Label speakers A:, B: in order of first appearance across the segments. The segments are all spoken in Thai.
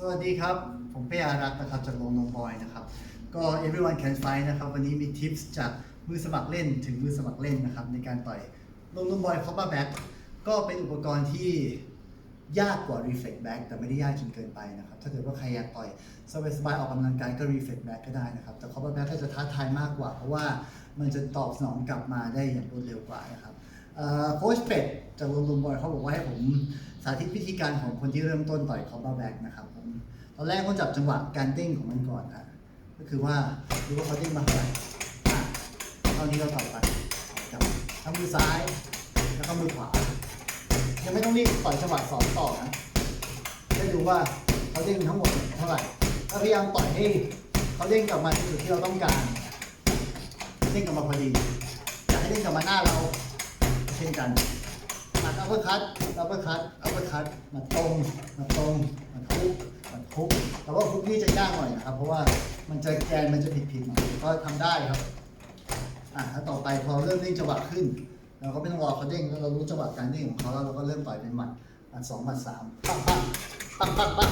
A: สวัสดีครับ ผมเป้อารักษ์นะครับจากโรงนงบอยนะครับ ก็ everyone can fight นะครับ วันนี้มีทิปส์จากมือสมัครเล่นถึงมือสมัครเล่นนะครับ ในการต่อยลงนงบอย copper back ก็เป็นอุปกรณ์ที่ยากกว่า reflect back แต่ไม่ได้ยากจนเกินไปนะครับ ถ้าเกิดว่าใครอยากต่อยสบายๆออกกำลังกายก็ reflect back ก็ได้นะครับ แต่ copper back ก็จะท้าทายมากกว่า เพราะว่ามันจะตอบสนองกลับมาได้อย่างรวดเร็วกว่านะครับ โค้ชเป็ดจากโรงลุมบอยเขาบอกว่าให้ผมสาธิตวิธีการของคนที่เริ่มต้นต่อยคอ b บ r แบ็กนะครับผมตอนแรกเขาจับจังหวะการเด้งของมันก่อนนะก็คือว่าดูว่าเขาเด้งมาเท่าไหร่อะเท่านี้เราต่อยไปจับทั้งมือซ้ายแล้วก็มือขวายังไม่ต้องรีบต่อยจังหวะสองต่อนะให้ดูว่าเขาเด้งทั้งหมดเท่าไหร่ถ้าพยายามต่อยให้เขาเด้งกลับมาที่จุดที่เราต้องการเด้งกลับมาพอดีอยากให้เด้งกลับมาหน้าเรา เช่นกันหักอัปเปอร์คัตอัปเปอร์คัตอัปเปอร์คัตมาตรงมาตรงมาทุบมาทุบแต่ว่าทุบนี่จะยากหน่อยนะครับ เพราะว่ามันจะแกนมันจะผิดผิดหน่อยก็ทำได้ครับอะถ้าต่อไปพอเริ่มเด้งจังหวะขึ้น เราก็ไม่ต้องรอเขาเด้งแล้วเรารู้จังหวะการเด้งของเขาแล้วเราก็เริ่มต่อยเป็นหมัดหมัดสองหมัดสามปั้งปั้งปั้งปั้ง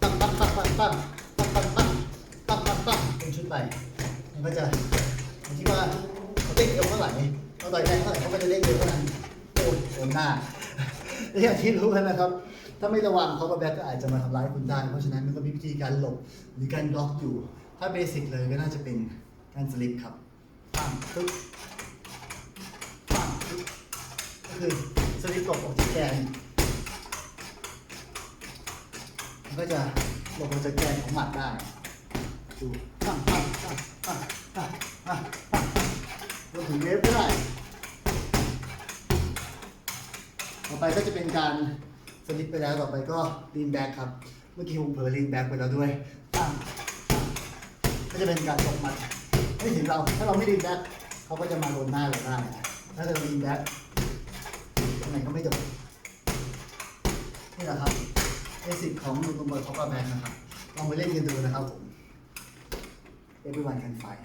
A: ปั้งปั้งปั้งปั้งปั้งปั้งปั้งปังปังปังปังปั้งเป็นชุดไปมันก็จะที่ว่าเขาเด้งเร็วเท่าไหร่ เราต่อยแรงเท่าไหร่เขาก็จะเด้งเร็วเท่านั้นโอ้ยโดนหน้าอย่างที่รู้กันนะครับ ถ้าไม่ระวังเขาก็แบ็คก็อาจจะมาทำร้ายคุณได้ เพราะฉะนั้นมันก็มีวิธีการหลบหรือการบล็อกอยู่ ถ้าเบสิกเลยก็น่าจะเป็นการสลิปครับปั้งปึ๊บปั้งปึ๊บก็คือสลิปหลบออกจากแกนมันก็จะหลบออกจากแกนของหมัดได้ ดูปั้งปั้งปั้งปั้งปั้ง ถึงเวฟก็ได้ต่อไปก็จะเป็นการสลิปไปแล้วต่อไปก็ลีนแบ็กครับ เมื่อกี้ผมเผลอลีนแบ็กไปแล้วด้วยตั้งก็จะเป็นการตกมัดไม่ถึงเราถ้าเราไม่ลีนแบ็กเขาก็จะมาโดนหน้าเราได้ถ้าเราลีนแบ็กยังไงก็ไม่โดนนี่แหละครับเบสิกของลูกบอลคอปเปอร์แบ็กนะครับลองไปเล่นกันดูนะครับผม everyone can fight